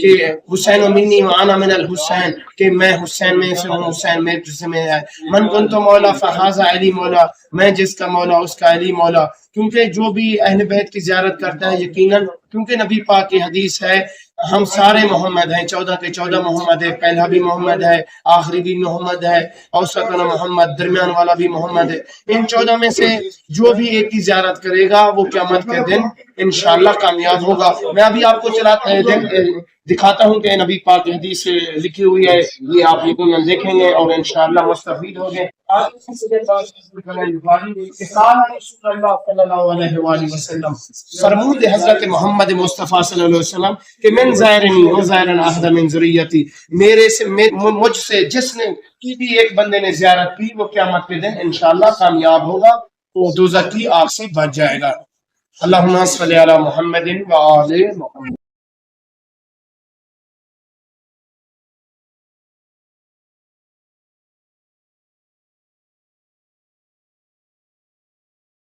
کہ حسین و منی من الحسین، کہ میں حسین میں سے ہوں، حسین میرے جس میں ہے۔ من کن تو مولا فحاظ علی مولا، میں جس کا مولا، اس کا علی مولا۔ کیونکہ جو بھی اہل بیت کی زیارت کرتا ہے یقیناً کیونکہ نبی پاک کی حدیث ہے ہم سارے محمد ہیں، چودہ کے چودہ محمد ہے، پہلا بھی محمد ہے، آخری بھی محمد ہے، اوسط محمد، درمیان والا بھی محمد ہے۔ ان چودہ میں سے جو بھی ایک کی زیارت کرے گا، وہ قیامت کے دن انشاءاللہ کامیاب ہوگا۔ میں ابھی آپ کو چلا دکھاتا ہوں کہ نبی پاک کی حدیث لکھی ہوئی ہے، یہ آپ یقیناً دیکھیں گے اور انشاءاللہ مستفید ہوں گے فرمود حضرت محمد مصطفیٰ صلی اللہ علیہ وسلم کہ من زائرنی و زائرن احد من ذریتی، میرے سے مجھ سے، جس نے کی بھی ایک بندے نے زیارت کی، وہ قیامت کے دن انشاءاللہ کامیاب ہوگا وہ دوزخ کی آگ سے بچ جائے گا۔ اللہم صلی علی محمد و آل محمد۔